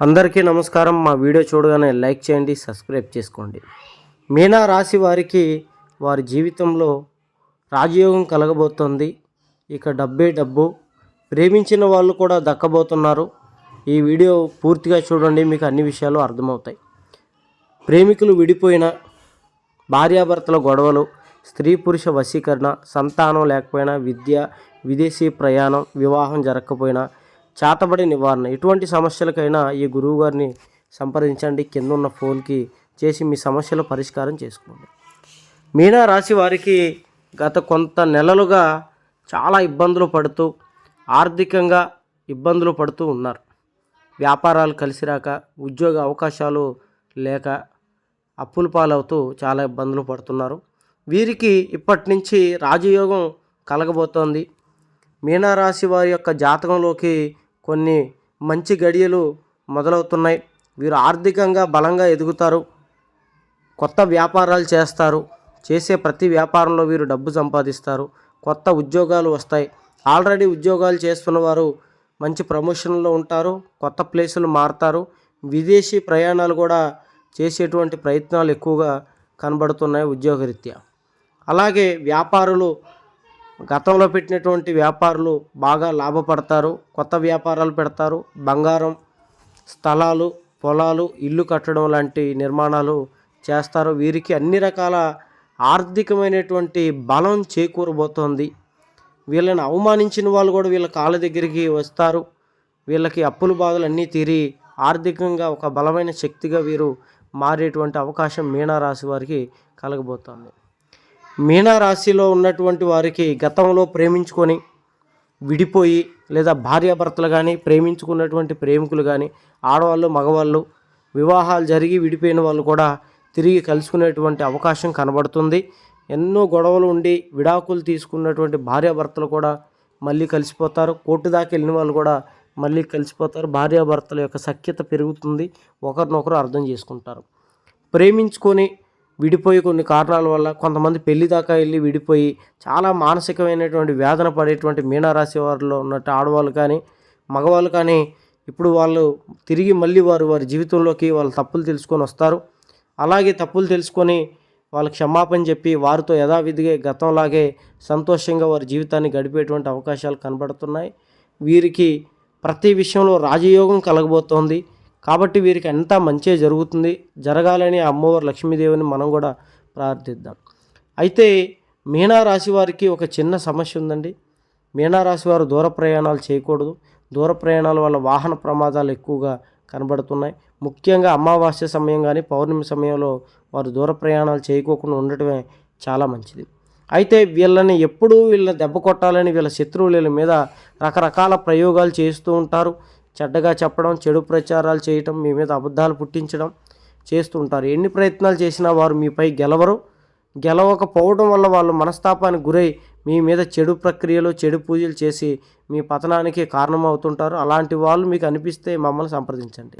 అందరికీ నమస్కారం. మా వీడియో చూడగానే లైక్ చేయండి సబ్స్క్రైబ్ చేసుకోండి. మీనా రాశి వారికి వారి జీవితంలో రాజయోగం కలగబోతోంది. ఇక డబ్బే డబ్బు. ప్రేమించిన వాళ్ళు కూడా దక్కబోతున్నారు. ఈ వీడియో పూర్తిగా చూడండి మీకు అన్ని విషయాలు అర్థమవుతాయి. ప్రేమికులు విడిపోయిన భార్యాభర్తల గొడవలు స్త్రీ పురుష వశీకరణ సంతానం లేకపోయినా విద్య విదేశీ ప్రయాణం వివాహం జరగకపోయినా చేతబడి నివారణ. ఎటువంటి సమస్యలకైనా ఈ గురువు గారిని సంప్రదించండి. కింద ఉన్న ఫోన్కి చేసి మీ సమస్యల పరిష్కారం చేసుకోండి. మీనా రాశి వారికి గత కొంత నెలలుగా చాలా ఇబ్బందులు పడుతూ ఆర్థికంగా ఇబ్బందులు పడుతూ ఉన్నారు. వ్యాపారాలు కలిసి రాక ఉద్యోగ అవకాశాలు లేక అప్పుల పాలవుతూ చాలా ఇబ్బందులు పడుతున్నారు. వీరికి ఇప్పటి నుంచి రాజయోగం కలగబోతోంది. మీనారాశి వారి యొక్క జాతకంలోకి కొన్ని మంచి గడియలు మొదలవుతున్నాయి. వీరు ఆర్థికంగా బలంగా ఎదుగుతారు. కొత్త వ్యాపారాలు చేస్తారు. చేసే ప్రతి వ్యాపారంలో వీరు డబ్బు సంపాదిస్తారు. కొత్త ఉద్యోగాలు వస్తాయి. ఆల్రెడీ ఉద్యోగాలు చేస్తున్న వారు మంచి ప్రమోషన్లో ఉంటారు. కొత్త ప్లేసులు మారుతారు. విదేశీ ప్రయాణాలు కూడా చేసేటువంటి ప్రయత్నాలు ఎక్కువగా కనబడుతున్నాయి ఉద్యోగరీత్యా. అలాగే వ్యాపారులు గతంలో పెట్టినటువంటి వ్యాపారులు బాగా లాభపడతారు. కొత్త వ్యాపారాలు పెడతారు. బంగారం స్థలాలు పొలాలు ఇల్లు కట్టడం లాంటి నిర్మాణాలు చేస్తారు. వీరికి అన్ని రకాల ఆర్థికమైనటువంటి బలం చేకూరబోతోంది. వీళ్ళని అవమానించిన వాళ్ళు కూడా వీళ్ళ కాళ్ళ దగ్గరికి వస్తారు. వీళ్ళకి అప్పుల బాధలు అన్నీ తీరి ఆర్థికంగా ఒక బలమైన శక్తిగా వీరు మారేటువంటి అవకాశం మీనారాశి వారికి కలగబోతోంది. మీనారాశిలో ఉన్నటువంటి వారికి గతంలో ప్రేమించుకొని విడిపోయి లేదా భార్యాభర్తలు కానీ ప్రేమించుకున్నటువంటి ప్రేమికులు కానీ ఆడవాళ్ళు మగవాళ్ళు వివాహాలు జరిగి విడిపోయిన వాళ్ళు కూడా తిరిగి కలుసుకునేటువంటి అవకాశం కనబడుతుంది. ఎన్నో గొడవలు ఉండి విడాకులు తీసుకున్నటువంటి భార్యాభర్తలు కూడా మళ్ళీ కలిసిపోతారు. కోర్టు దాకా వెళ్ళిన వాళ్ళు కూడా మళ్ళీ కలిసిపోతారు. భార్యాభర్తల యొక్క సఖ్యత పెరుగుతుంది. ఒకరినొకరు అర్థం చేసుకుంటారు. ప్రేమించుకొని విడిపోయి కొన్ని కారణాల వల్ల కొంతమంది పెళ్ళి దాకా వెళ్ళి విడిపోయి చాలా మానసికమైనటువంటి వేదన పడేటువంటి మీనారాశి వారిలో ఉన్నట్టు ఆడవాళ్ళు కానీ మగవాళ్ళు కానీ ఇప్పుడు వాళ్ళు తిరిగి మళ్ళీ వారు వారి జీవితంలోకి వాళ్ళ తప్పులు తెలుసుకొని వస్తారు. అలాగే తప్పులు తెలుసుకొని వాళ్ళ క్షమాపణ చెప్పి వారితో యథావిధిగా గతంలాగే సంతోషంగా వారి జీవితాన్ని గడిపేటువంటి అవకాశాలు కనబడుతున్నాయి. వీరికి ప్రతి విషయంలో రాజయోగం కలగబోతోంది. కాబట్టి వీరికి అంతా మంచే జరుగుతుంది జరగాలని అమ్మవారు లక్ష్మీదేవిని మనం కూడా ప్రార్థిద్దాం. అయితే మీనారాశి వారికి ఒక చిన్న సమస్య ఉందండి. మీనారాశి వారు దూర ప్రయాణాలు చేయకూడదు. దూర ప్రయాణాల వల్ల వాహన ప్రమాదాలు ఎక్కువగా కనబడుతున్నాయి. ముఖ్యంగా అమావాస్య సమయం కానీ పౌర్ణమి సమయంలో వారు దూర ప్రయాణాలు చేయకోకుండా ఉండటమే చాలా మంచిది. అయితే వీళ్ళని ఎప్పుడూ వీళ్ళని దెబ్బ కొట్టాలని వీళ్ళ శత్రువుల వీళ్ళ మీద రకరకాల ప్రయోగాలు చేస్తూ ఉంటారు. చెడ్డగా చెప్పడం చెడు ప్రచారాలు చేయటం మీ మీద అబద్ధాలు పుట్టించడం చేస్తూ ఉంటారు ఎన్ని ప్రయత్నాలు చేసినా వారు మీపై గెలవరు. గెలవకపోవడం వల్ల వాళ్ళు మనస్తాపానికి గురై మీ మీద చెడు ప్రక్రియలు చెడు పూజలు చేసి మీ పతనానికి కారణమవుతుంటారు. అలాంటి వాళ్ళు మీకు అనిపిస్తే మమ్మల్ని సంప్రదించండి.